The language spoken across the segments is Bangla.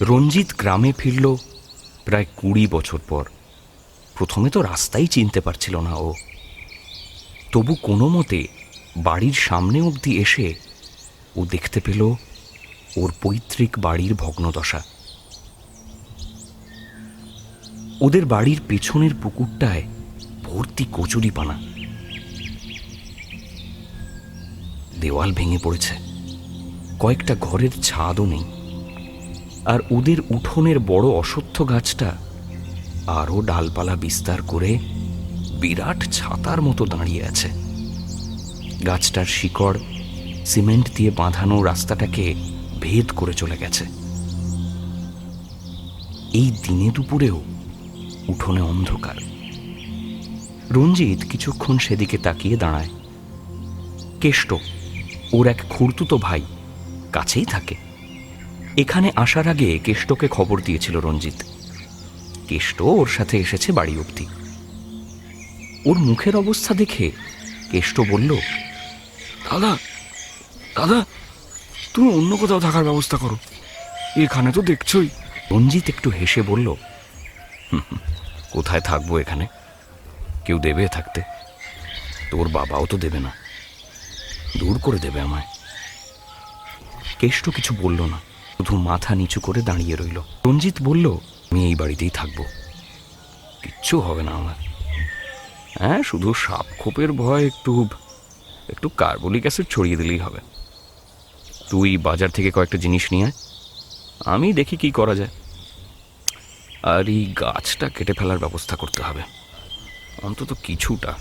রঞ্জিত গ্রামে ফিরল প্রায় কুড়ি বছর পর। প্রথমে তো রাস্তাই চিনতে পারছিল না ও। তবু কোনো মতে বাড়ির সামনে অবধি এসে ও দেখতে পেল ওর পৈতৃক বাড়ির ভগ্নদশা। ওদের বাড়ির পেছনের পুকুরটায় ভর্তি কচুরি পানা দেওয়াল ভেঙে পড়েছে। কয়েকটা ঘরের ছাদও নেই। আর ওদের উঠোনের বড় অশ্বত্থ গাছটা আরও ডালপালা বিস্তার করে বিরাট ছাতার মতো দাঁড়িয়ে আছে। গাছটার শিকড় সিমেন্ট দিয়ে বাঁধানো রাস্তাটাকে ভেদ করে চলে গেছে। এই দিনে দুপুরেও উঠোনে অন্ধকার। রঞ্জিত কিছুক্ষণ সেদিকে তাকিয়ে দাঁড়ায়। কেষ্ট, ওর এক খুড়তুতো ভাই কাছেই থাকে। এখানে আসার আগে কেষ্টকে খবর দিয়েছিল রঞ্জিত। কেষ্ট ওর সাথে এসেছে বাড়ি অবধি। ওর মুখের অবস্থা দেখে কেষ্ট বলল দাদা দাদা তুমি অন্য কোথাও থাকার ব্যবস্থা করো। এখানে তো দেখছই। রঞ্জিত একটু হেসে বলল "হুম, হুম, কোথায় থাকব এখানে? কেউ দেবে থাকতে? তোর বাবাও তো দেবে না। দূর করে দেবে আমায়। কেষ্ট কিছু বলল না। শুধু মাথা নিচু করে দাঁড়িয়ে রইল। রঞ্জিত বলল, আমি এই বাড়িতেই থাকব। কিচ্ছু হবে না আমার। হ্যাঁ শুধু সাপ খোপের ভয় একটু একটু কার্বলিক অ্যাসিড ছড়িয়ে দিলেই হবে। তুই বাজার থেকে কয়েকটা জিনিস নিয়ে আয়। আমি দেখি কি করা যায়। আর এই গাছটা কেটে ফেলার ব্যবস্থা করতে হবে। অন্তত কিছুটা।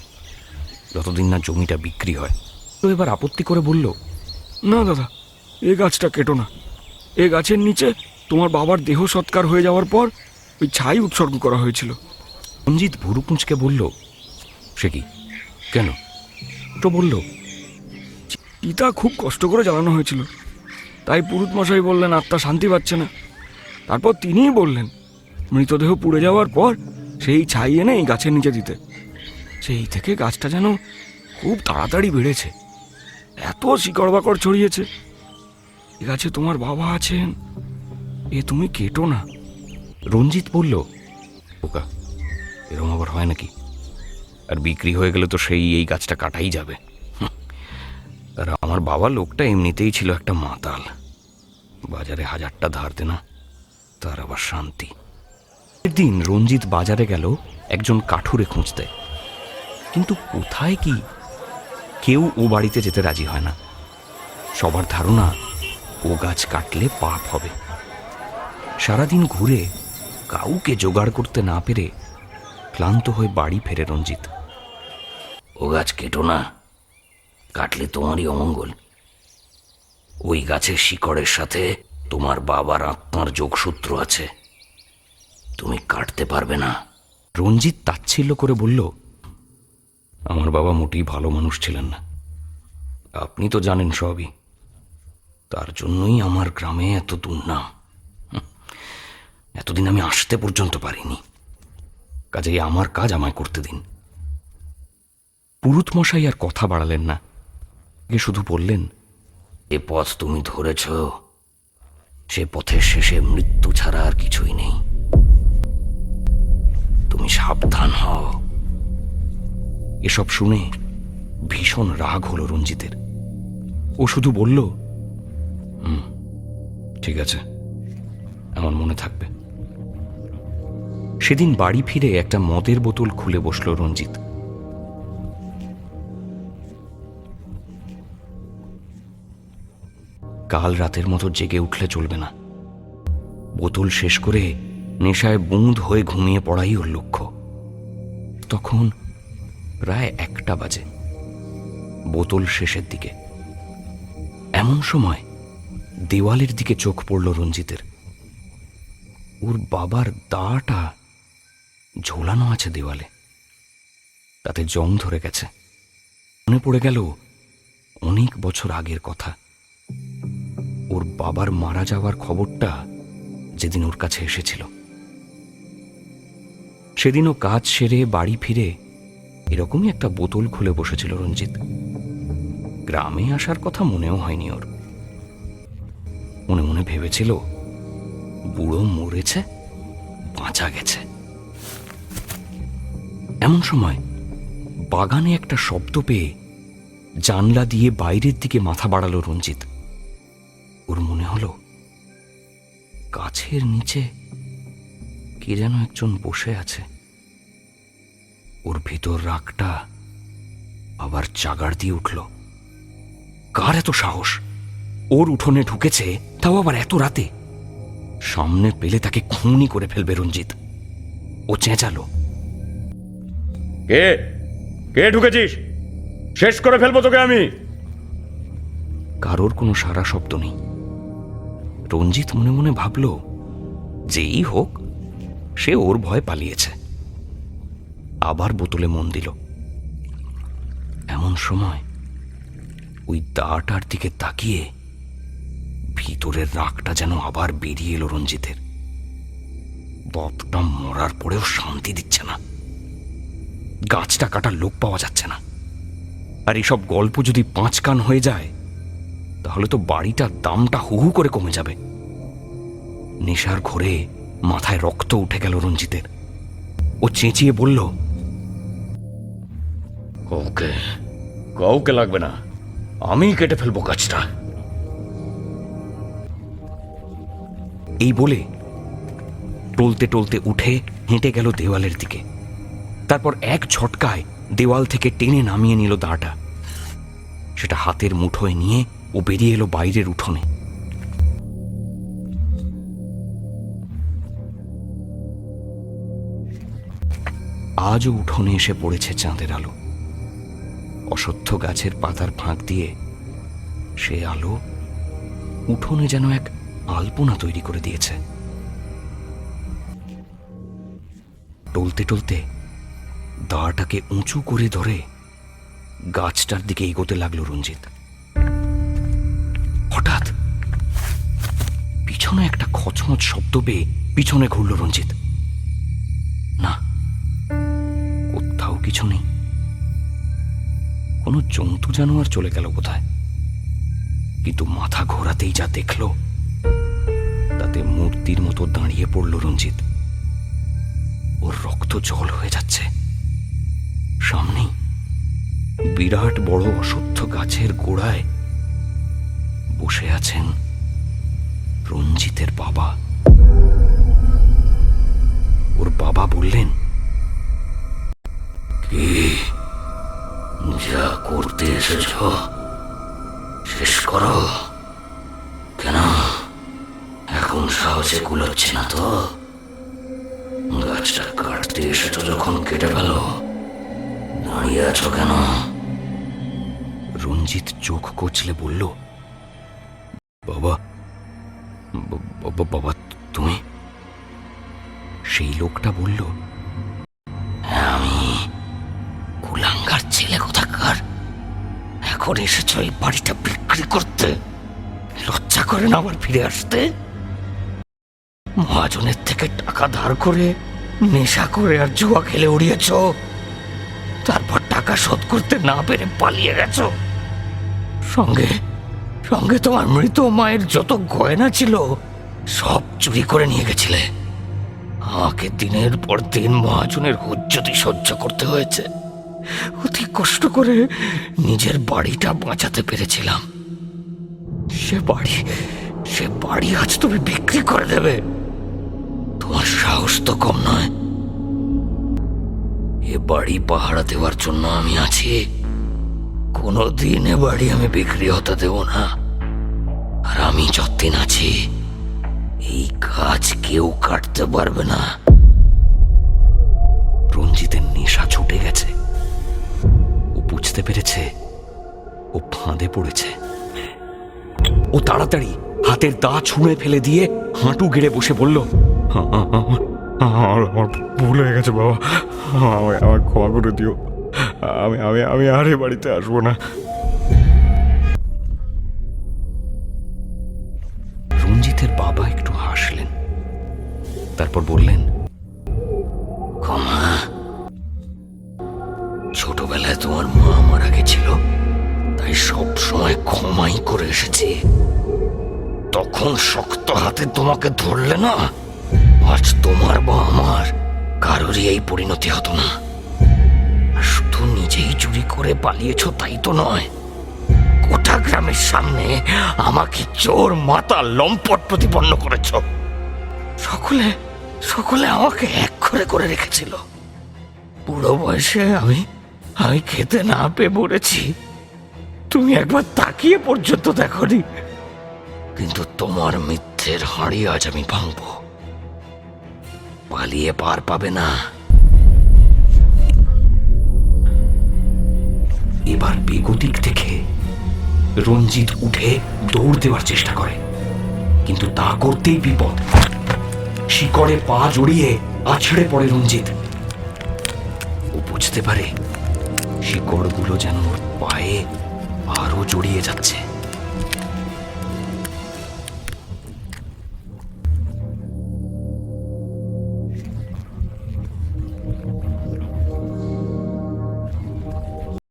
যতদিন না জমিটা বিক্রি হয়। তো এবার আপত্তি করে বলল, না, দাদা, এ গাছটা কেটো না। এ গাছের নিচে তোমার বাবার দেহ সৎকার হয়ে যাওয়ার পর ওই ছাই উৎসর্গ করা হয়েছিল। রঞ্জিত ভুরু কুঁচকে বলল সে কি? কেন? তো বলল চিতা খুব কষ্ট করে জ্বালানো হয়েছিল। তাই পুরুত মশাই বললেন আত্মা শান্তি পাচ্ছে না। তারপর তিনিই বললেন মৃতদেহ পুড়ে যাওয়ার পর সেই ছাই এনে এই গাছের নিচে দিতে। সেই থেকে গাছটা যেন খুব তাড়াতাড়ি বেড়েছে। এত শিকড় বাকড় ছড়িয়েছে। এ গাছে তোমার বাবা আছেন? এ তুমি কেটো না। রঞ্জিত বলল ওকা এরম আবার হয় নাকি? আর বিক্রি হয়ে গেলে তো সেই এই গাছটা কাটাই যাবে। আর আমার বাবা লোকটা এমনিতেই ছিল একটা মাতাল। বাজারে হাজারটা ধার দে না তার আবার শান্তি। একদিন রঞ্জিত বাজারে গেল, একজন কাঠুরে খুঁজতে। কিন্তু কোথায় কি? কেউ ও বাড়িতে যেতে রাজি হয় না। সবার ধারণা ও গাছ কাটলে পাপ হবে। সারাদিন ঘুরে কাউকে জোগাড় করতে না পেরে ক্লান্ত হয়ে বাড়ি ফেরে রঞ্জিত। ও গাছ কেটো না কাটলে তোমারই অমঙ্গল। ওই গাছের শিকড়ের সাথে তোমার বাবার আত্মার যোগসূত্র আছে। তুমি কাটতে পারবে না। রঞ্জিত তাচ্ছিল্য করে বলল আমার বাবা মোটেই ভালো মানুষ ছিলেন না। আপনি তো জানেন সবই। তার জন্যই আমার গ্রামে এত দুর্নাম। এতদিন আমি আসতে পর্যন্ত পারিনি। কাজেই আমার কাজ আমায় করতে দিন। পুরুত মশাই আর কথা বাড়ালেন না। আগে শুধু বললেন, এ পথ তুমি ধরেছ, সে পথের শেষে মৃত্যু ছাড়া আর কিছুই নেই। তুমি সাবধান হও। এসব শুনে ভীষণ রাগ হলো রঞ্জিতের। ও শুধু বলল হুম, ঠিক আছে। আমার মনে থাকবে। সেদিন বাড়ি ফিরে একটা মদের বোতল খুলে বসল রঞ্জিত। কাল রাতের মতো জেগে উঠলে চলবে না। বোতল শেষ করে নেশায় বুঁদ হয়ে ঘুমিয়ে পড়াই ওর লক্ষ্য। তখন প্রায় একটা বাজে। বোতল শেষের দিকে। এমন সময় দেওয়ালের দিকে চোখ পড়ল রঞ্জিতের। ওর বাবার দাটা ঝোলানো আছে দেওয়ালে। তাতে জং ধরে গেছে। মনে পড়ে গেল অনেক বছর আগের কথা। ওর বাবার মারা যাওয়ার খবরটা যেদিন ওর কাছে এসেছিল। সেদিনও কাজ সেরে বাড়ি ফিরে এরকমই একটা বোতল খুলে বসেছিল রঞ্জিত। গ্রামে আসার কথা মনেও হয়নি ওর। মনে ভেবেছিল বুড়ো মরেছে, বাঁচা গেছে? এমন সময় বাগানে একটা শব্দ পেয়ে জানলা দিয়ে বাইরের দিকে মাথা বাড়ালো রঞ্জিত। ওর মনে হলো, গাছের নিচে কে যেন একজন বসে আছে। ওর ভিতর রাগটা আবার চাগার দিয়ে উঠল। কার এত সাহস? ওর উঠোনে ঢুকেছে তাও আবার এত রাতে। সামনে পেলে তাকে খুনি করে ফেলবে রঞ্জিত। ও চেঁচালো। কে? কে ঢুকেছিস? শেষ করে ফেলব তোকে আমি। কারোর কোনো সারা শব্দ নেই। রঞ্জিত মনে মনে ভাবল যেই হোক সে ওর ভয় পালিয়েছে। আবার বোতলে মন দিল। এমন সময় ওই দাটার দিকে তাকিয়ে ভিতরের রাগটা যেন আবার বেরিয়ে এলো রঞ্জিতের। বপটা মরার পরেও শান্তি দিচ্ছে না। গাছটা কাটার লোক পাওয়া যাচ্ছে না। আর এসব গল্প যদি পাঁচ কান হয়ে যায়, তাহলে তো বাড়িটার দামটা হু হু করে কমে যাবে। নেশার ঘোরে মাথায় রক্ত উঠে গেল রঞ্জিতের। ও চেঁচিয়ে বলল ওকে কাউকে লাগবে না। আমি কেটে ফেলব গাছটা। এই বলে টলতে টলতে উঠে হেঁটে গেল দেওয়ালের দিকে। তারপর এক ঝটকায় দেওয়াল থেকে টেনে নামিয়ে নিল দাঁটা সেটা হাতের মুঠোয় নিয়ে ও বেরিয়ে এলো বাইরের উঠোনে। আজও উঠোনে এসে পড়েছে চাঁদের আলো। অসত্য গাছের পাতার ফাঁক দিয়ে সে আলো উঠোনে যেন এক আলপনা তৈরি করে দিয়েছে। টলতে টলতে দাঁড়টাকে উঁচু করে ধরে গাছটার দিকে এগোতে লাগল রঞ্জিত। হঠাৎ পিছনে একটা খচমচ শব্দ পেয়ে পিছনে ঘুরল রঞ্জিত। না, কোথাও কিছু নেই। কোনো জন্তু জানোয়ার চলে গেল কোথায়? কিন্তু মাথা ঘোরাতেই যা দেখল তাতে মূর্তির মতো দাঁড়িয়ে পড়ল রঞ্জিত। ওর রক্ত জল হয়ে যাচ্ছে। সামনেই বিরাট বড় অসত্য গাছের গোড়ায় বসে আছেন রঞ্জিতের বাবা। ওর বাবা বললেন, কি যা করতে এসেছ, শেষ করো। কেন? এখন সহজে কুলোচ্ছে না তো? গাছটা কাটতে এসেছ যখন কেটে ফেলো দাঁড়িয়ে আছো কেন? রঞ্জিত চোখ কচলে বলল বাবা বাবা তুমি? সেই লোকটা বলল "হ্যাঁ, আমি কুলাঙ্গার ছেলে কোথাকার? এখন এসেছ এই বাড়িটা বিক্রি করতে? লজ্জা করে না আবার ফিরে আসতে? মহাজনের থেকে টাকা ধার করে, নেশা করে আর জুয়া খেলে উড়িয়েছ। তারপর টাকা শোধ করতে না পেরে পালিয়ে গেছ। সঙ্গে সঙ্গে তোমার মৃত মায়ের যত গয়না ছিল, সব চুরি করে নিয়ে গেছিলে। আমাকে দিনের পর দিন মহাজনের হুজ্জতি সহ্য করতে হয়েছে। অতি কষ্ট করে নিজের বাড়িটা বাঁচাতে পেরেছিলাম। সে বাড়ি সে বাড়ি আজ তুমি বিক্রি করে দেবে। সাহস তো কম নয়। এ বাড়ি পাহারা দেওয়ার জন্য আমি আছি। কোনোদিন এ বাড়ি আমি বিক্রি হতে দেব না। আর আমি যতদিন আছি, এই কাজ কেউ কাটতে পারবে না। রঞ্জিতের নেশা ছুটে গেছে। ও বুঝতে পেরেছে। ও ফাঁদে পড়েছে। ও তাড়াতাড়ি হাতের দা ছুঁড়ে ফেলে দিয়ে হাঁটু গেড়ে বসে বলল আমার আমার ভুল হয়ে গেছে বাবা। আমায় আমার ক্ষমা করে দিও। আমি আমি আমি আর এ বাড়িতে আসব না। রঞ্জিতের বাবা একটু হাসলেন। তারপর বললেন, ক্ষমা। ছোটবেলায় তোমার মা মারা গেছিল তাই সব সময় ক্ষমাই করে এসেছি। তখন শক্ত হাতে তোমাকে ধরলে না আজ তোমার বা আমার কারোরই এই পরিণতি হতো না। শুধু নিজেই চুরি করে পালিয়েছ, তাই তো নয়। গোটা গ্রামের সামনে আমাকে চোর, মাতা, লম্পট প্রতিপন্ন করেছ। সকলে সকলে আমাকে এক করে করে রেখেছিল। বুড়ো বয়সে আমি আমি খেতে না পেয়ে মরেছি। তুমি একবার তাকিয়ে পর্যন্ত দেখনি। কিন্তু তোমার মিথ্যের হাঁড়ি আজ আমি ভাঙব। পালিয়ে পার পাবে না। এবার বেগতিক দেখে রঞ্জিত উঠে দৌড় দেওয়ার চেষ্টা করে। কিন্তু তা করতেই বিপদ। শিকড়ে পা জড়িয়ে আছড়ে পড়ে রঞ্জিত। ও বুঝতে পারে শিকড়গুলো যেন ওর পায়ে আরও জড়িয়ে যাচ্ছে।